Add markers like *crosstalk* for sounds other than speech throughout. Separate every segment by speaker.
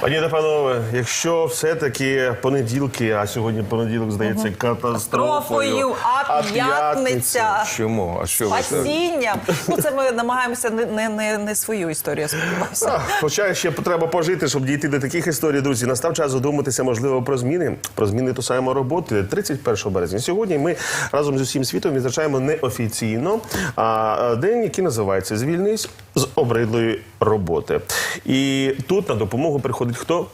Speaker 1: Пані та панове, якщо все-таки понеділки, а сьогодні понеділок здається катастрофою,
Speaker 2: Катастрофою, а п'ятниця
Speaker 3: Чому? А що ви так?
Speaker 2: Ну це ми намагаємося не, не, не, не свою історію сподіваюся.
Speaker 1: Хоча ще треба пожити, щоб дійти до таких історій, друзі. Настав час задуматися, можливо, про зміни. Про зміни ту саму роботи 31 березня. Сьогодні ми разом з усім світом відзначаємо неофіційно а, день, який називається Звільнись з обридлої роботи. І тут на допомогу приходить хто?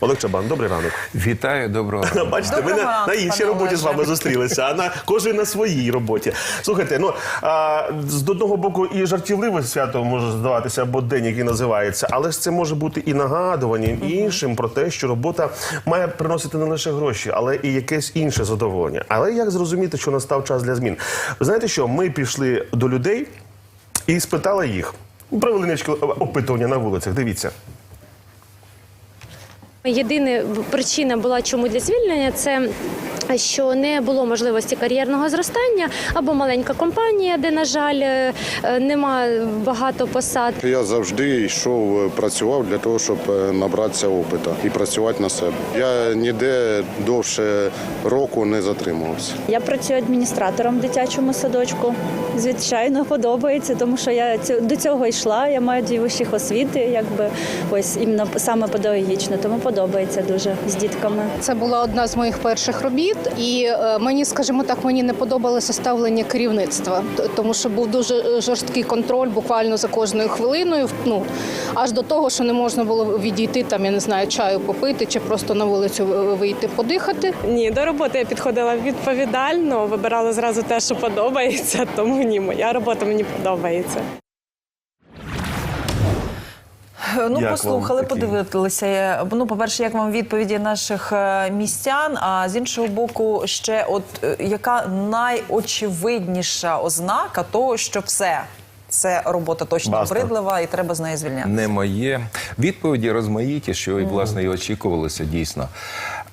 Speaker 1: Олег Чабан, добрий ранок.
Speaker 3: Вітаю, доброго *laughs* ранку.
Speaker 1: Бачите, ми
Speaker 2: Доброго
Speaker 1: на,
Speaker 2: ранку,
Speaker 1: на іншій
Speaker 2: пане
Speaker 1: роботі з
Speaker 2: Олеже.
Speaker 1: вами зустрілися, а на кожен на своїй роботі. Слухайте, ну а, з одного боку і жартівливе свято може здаватися, або день, який називається, але ж це може бути і нагадуванням іншим про те, що робота має приносити не лише гроші, але і якесь інше задоволення. Але як зрозуміти, що настав час для змін? Ви знаєте, що ми пішли до людей і спитали їх. Провели невеличке опитування на вулицях. Дивіться.
Speaker 4: Єдина причина була чому для звільнення це. Що не було можливості кар'єрного зростання або маленька компанія, де, на жаль, е, нема багато посад.
Speaker 5: Я завжди йшов, е, працював для того, щоб е, набратися опиту і працювати на себе. Я ніде довше року не затримувався.
Speaker 6: Я працюю адміністратором в дитячому садочку. Звичайно, подобається, тому що я до цього йшла. Я маю дві вищих освіти, якби ось іменно саме педагогічно, тому подобається дуже з дітками.
Speaker 7: Це була одна з моїх перших робіт, і е, мені, скажімо так, мені не подобалося ставлення керівництва, тому що був дуже е, жорсткий контроль буквально за кожною хвилиною. Ну аж до того, що не можна було відійти там, я не знаю, чаю попити чи просто на вулицю е, вийти подихати.
Speaker 8: Ні, до роботи я підходила відповідально, вибирала зразу те, що подобається, *laughs* тому ні, моя робота мені подобається.
Speaker 2: Ну,
Speaker 1: Як
Speaker 2: послухали,
Speaker 1: такі?
Speaker 2: подивилися. Ну, по-перше, як вам відповіді наших е, містян, а з іншого боку, ще от е, яка найочевидніша ознака того, що все. Це робота точно обридлива і треба з неї звільняти.
Speaker 3: Не моє. Відповіді розмаїті, що і власне і очікувалося дійсно.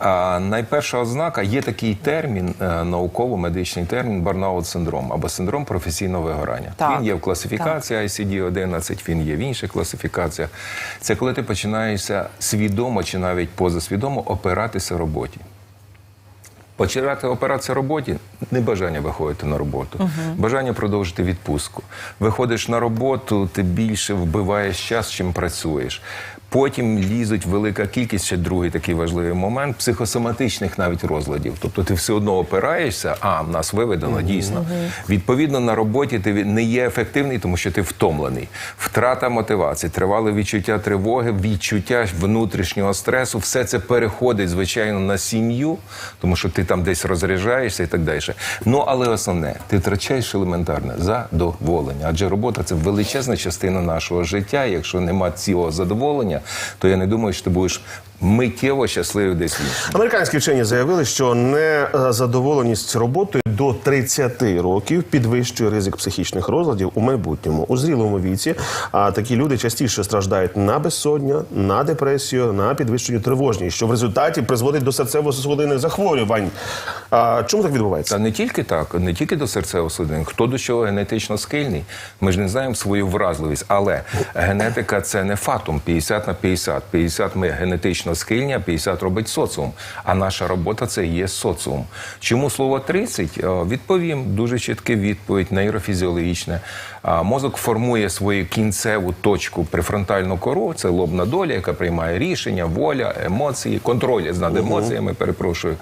Speaker 3: А, найперша ознака є такий термін, е, науково-медичний термін барнаут синдром або синдром професійного вигорання.
Speaker 2: Так.
Speaker 3: Він є в класифікації ICD-11, він є в інших класифікаціях. Це коли ти починаєшся свідомо чи навіть позасвідомо опиратися роботі. Починати операцію роботі небажання виходити на роботу, бажання продовжити відпустку. Виходиш на роботу, ти більше вбиваєш час, чим працюєш. Потім лізуть велика кількість, ще другий такий важливий момент психосоматичних навіть розладів. Тобто ти все одно опираєшся, а в нас виведено дійсно. Відповідно, на роботі ти не є ефективний, тому що ти втомлений. Втрата мотивації, тривале відчуття тривоги, відчуття внутрішнього стресу, все це переходить, звичайно, на сім'ю, тому що ти там десь розряджаєшся і так далі. Ну але основне, ти втрачаєш елементарне задоволення. Адже робота це величезна частина нашого життя. Якщо нема цього задоволення, то я не думаю, що ти будеш миттєво щасливий десь.
Speaker 1: Американські вчені заявили, що незадоволеність роботою до 30 років підвищує ризик психічних розладів у майбутньому. У зрілому віці а такі люди частіше страждають на безсоння, на депресію, на підвищенню тривожність, що в результаті призводить до серцево-судинних захворювань. А чому так відбувається?
Speaker 3: Та не тільки так, не тільки до серцево-судинних, хто до чого генетично схильний. Ми ж не знаємо свою вразливість, але генетика це не фатум 50 на 50. 50 ми генетично схильні, а 50 робить соціум. А наша робота це є соціум. Чому слово 30? Е, Відповім дуже чітка відповідь, нейрофізіологічна. А, Мозок формує свою кінцеву точку префронтальну кору, це лобна доля, яка приймає рішення, воля, емоції, контроль над емоціями, перепрошую,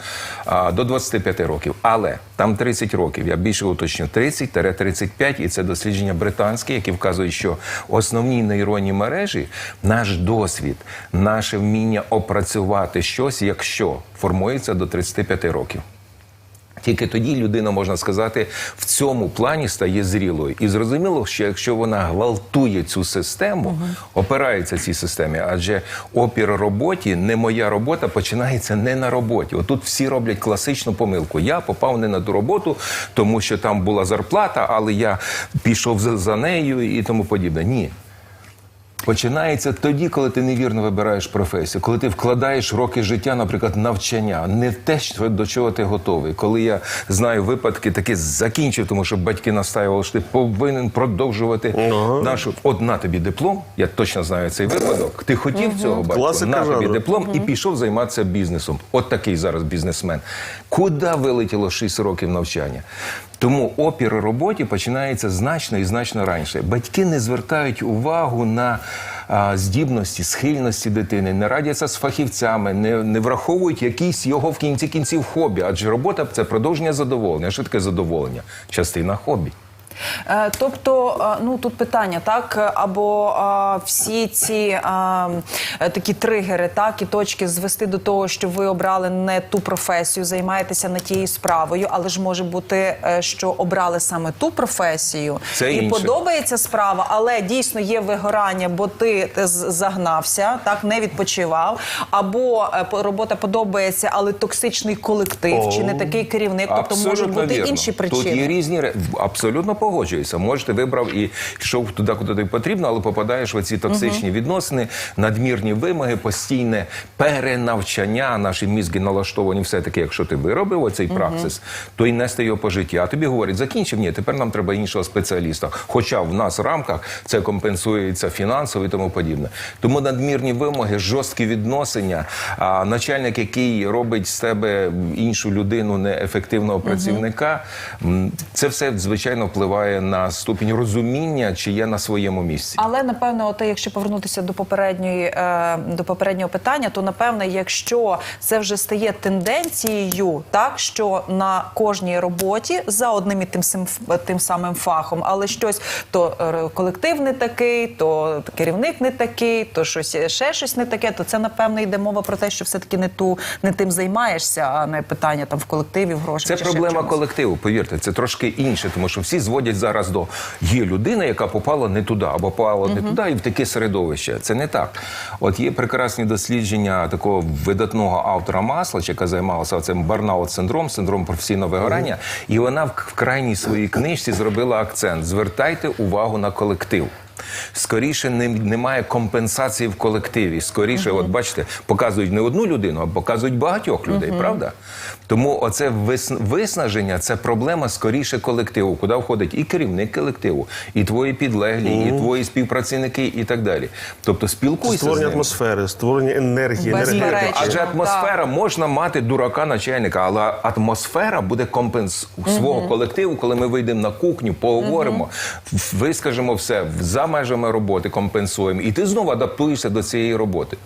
Speaker 3: а, до 25 років. Але там 30 років, я більше уточню, 30-35, і це дослідження британське, які вказують, що основні нейронні мережі, наш досвід, наше вміння опрацювати щось, якщо формується до 35 років. Тільки тоді людина, можна сказати, в цьому плані стає зрілою. І зрозуміло, що якщо вона гвалтує цю систему, опирається цій системі, адже опір роботі, не моя робота, починається не на роботі. Отут всі роблять класичну помилку. Я попав не на ту роботу, тому що там була зарплата, але я пішов за, за нею і тому подібне. Ні. Починається тоді, коли ти невірно вибираєш професію, коли ти вкладаєш роки життя, наприклад, навчання, не те, що до чого ти готовий. Коли я знаю випадки, такі закінчив, тому що батьки настаювали, що ти повинен продовжувати нашу. От на тобі диплом. Я точно знаю цей випадок. Ти хотів цього батька,
Speaker 1: Класика
Speaker 3: на тобі
Speaker 1: жанру.
Speaker 3: диплом і пішов займатися бізнесом. От такий зараз бізнесмен. Куди вилетіло 6 років навчання? Тому опір роботі починається значно і значно раніше. Батьки не звертають увагу на а, здібності, схильності дитини, не радяться з фахівцями, не, не враховують якісь його в кінці кінців хобі. Адже робота це продовження задоволення. Що таке задоволення? Частина хобі.
Speaker 2: Е, Тобто, е, ну тут питання, так або е, всі ці е, такі тригери, так і точки звести до того, що ви обрали не ту професію, займаєтеся не тією справою, але ж може бути, що обрали саме ту професію,
Speaker 3: Це
Speaker 2: і
Speaker 3: інше.
Speaker 2: подобається справа, але дійсно є вигорання, бо ти загнався, так не відпочивав, або робота подобається, але токсичний колектив, чи не такий керівник, тобто можуть бути
Speaker 3: вірно.
Speaker 2: інші причини.
Speaker 3: Тут є різні абсолютно погоджуюся. Може, ти вибрав і йшов туди, куди тобі потрібно, але попадаєш в оці токсичні відносини, надмірні вимоги, постійне перенавчання. Наші мізки налаштовані все таки, якщо ти виробив оцей праксис, то й нести його по житті. А тобі говорять, закінчив, ні, тепер нам треба іншого спеціаліста. Хоча в нас в рамках це компенсується фінансово і тому подібне. Тому надмірні вимоги, жорсткі відносини, а начальник, який робить з тебе іншу людину неефективного працівника, це все звичайно впливає на ступінь розуміння, чи є на своєму місці.
Speaker 2: Але напевно, от якщо повернутися до попередньої е, до попереднього питання, то напевне, якщо це вже стає тенденцією, так що на кожній роботі за одним і тим сим тим самим фахом, але щось то е, колектив не такий, то керівник не такий, то щось ще щось не таке, то це напевне йде мова про те, що все таки не ту не тим займаєшся, а не питання там в колективі, в грошах.
Speaker 3: Це
Speaker 2: чи
Speaker 3: проблема колективу. Повірте, це трошки інше, тому що всі зводять зараз до є людина, яка попала не туди, або попала не туди, і в таке середовище. Це не так. От є прекрасні дослідження такого видатного автора Маслач, яка займалася цим барнаут синдром, синдром професійного вигорання, і вона в крайній своїй книжці зробила акцент: звертайте увагу на колектив. Скоріше не, немає компенсації в колективі. Скоріше, от бачите, показують не одну людину, а показують багатьох людей, правда? Тому оце виснаження це проблема скоріше колективу, куди входить і керівник колективу, і твої підлеглі, і твої співпрацівники, і так далі. Тобто спілкуйся з ними.
Speaker 1: атмосфери, створення енергії, енергетики.
Speaker 3: Адже
Speaker 2: Так.
Speaker 3: атмосфера можна мати дурака начальника, але атмосфера буде компенс свого колективу, коли ми вийдемо на кухню, поговоримо, в- вискажемо все за межами роботи, компенсуємо, і ти знову адаптуєшся до цієї роботи.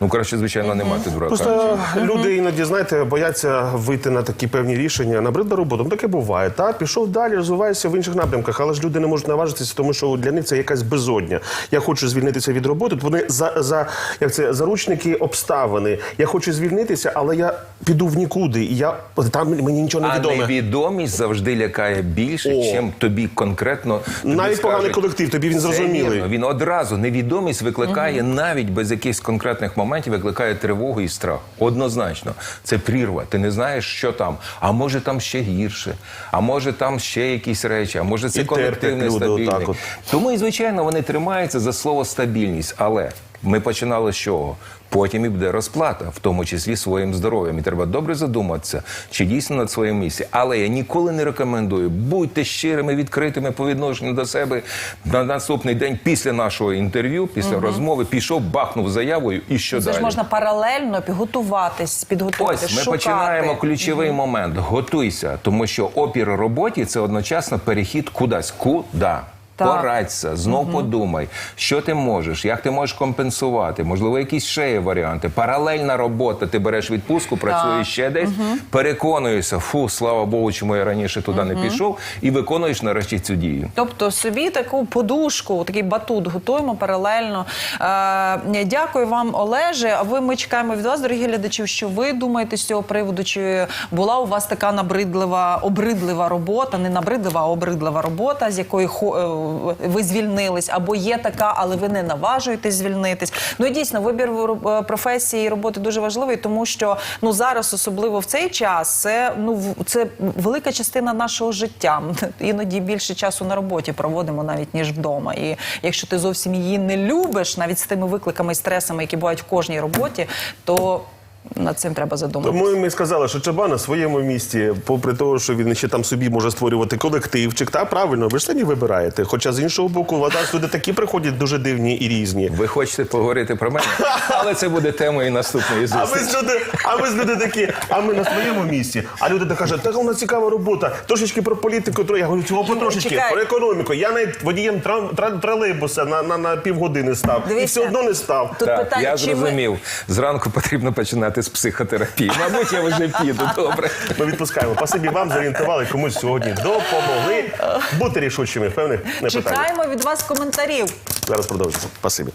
Speaker 3: Ну краще, звичайно, не мати дурака.
Speaker 1: Просто люди іноді, знаєте, бояться вийти на такі певні рішення. Набридла робота. Ну таке буває. Та пішов далі, розвивається в інших напрямках, але ж люди не можуть наважитися, тому що для них це якась безодня. Я хочу звільнитися від роботи. то Вони за, за як це заручники обставини. Я хочу звільнитися, але я піду в нікуди. І я там мені нічого не
Speaker 3: А невідомість завжди лякає більше, чим тобі конкретно тобі
Speaker 1: Навіть поганий колектив, тобі він зрозумілий.
Speaker 3: Він одразу невідомість викликає навіть без якихось конкретних моментів, викликає тривогу і страх. Однозначно, це прірва. Ти не знаєш, що там. А може там ще гірше, а може там ще якісь речі, а може це
Speaker 1: І стабільний.
Speaker 3: колектив
Speaker 1: люди
Speaker 3: нестабільний.
Speaker 1: отак от.
Speaker 3: Тому і звичайно вони тримаються за слово стабільність. Але ми починали з чого? Потім і буде розплата, в тому числі своїм здоров'ям. І треба добре задуматися, чи дійсно над своїм місці. Але я ніколи не рекомендую. Будьте щирими, відкритими по відношенню до себе. На наступний день після нашого інтерв'ю, після розмови, пішов, бахнув заявою і що
Speaker 2: Це
Speaker 3: далі.
Speaker 2: ж можна паралельно підготуватись, підготуватись,
Speaker 3: Ось ми
Speaker 2: шукати.
Speaker 3: починаємо ключовий момент. Готуйся, тому що опір роботі це одночасно перехід кудись. Куди?
Speaker 2: Так.
Speaker 3: Порадься, знов подумай, що ти можеш, як ти можеш компенсувати, можливо, якісь ще є варіанти. Паралельна робота, ти береш відпустку, працюєш ще десь, переконуєшся, фу, слава Богу, чому я раніше туди не пішов, і виконуєш нарешті цю дію.
Speaker 2: Тобто собі таку подушку, такий батут готуємо паралельно. Е, дякую вам, Олеже. А ви ми чекаємо від вас, дорогі глядачі, що ви думаєте з цього приводу? Чи була у вас така набридлива, обридлива робота, не набридлива, а обридлива робота, з якої хо- ви звільнились, або є така, але ви не наважуєтесь звільнитись. Ну і дійсно, вибір е, професії і роботи дуже важливий, тому що ну зараз, особливо в цей час, це ну це велика частина нашого життя. *laughs* Іноді більше часу на роботі проводимо навіть ніж вдома. І якщо ти зовсім її не любиш, навіть з тими викликами і стресами, які бувають в кожній роботі, то над цим треба задуматися.
Speaker 1: Тому ми сказали, що Чаба на своєму місці, попри того, що він ще там собі може створювати колективчик, та правильно, ви ж самі вибираєте. Хоча з іншого боку, вода сюди такі приходять дуже дивні і різні.
Speaker 3: Ви хочете поговорити про мене, але це буде темою наступної
Speaker 1: А ви
Speaker 3: зустрічі.
Speaker 1: люди, а ви з люди такі, а ми на своєму місці. А люди так кажуть, така у нас цікава робота. Трошечки про політику, я говорю, цього потрошечки, про економіку. Я навіть водієм тролейбуса на, на, на півгодини став. І все одно не став.
Speaker 2: Тут
Speaker 3: Так,
Speaker 2: питання,
Speaker 3: я зрозумів. Зранку потрібно починати з психотерапії. Мабуть, я вже піду. Добре.
Speaker 1: Ми відпускаємо. Пасибі вам зорієнтували, комусь сьогодні допомогли бути рішучими в певних питаннях.
Speaker 2: Чекаємо від вас коментарів.
Speaker 1: Зараз продовжимо. Спасибі.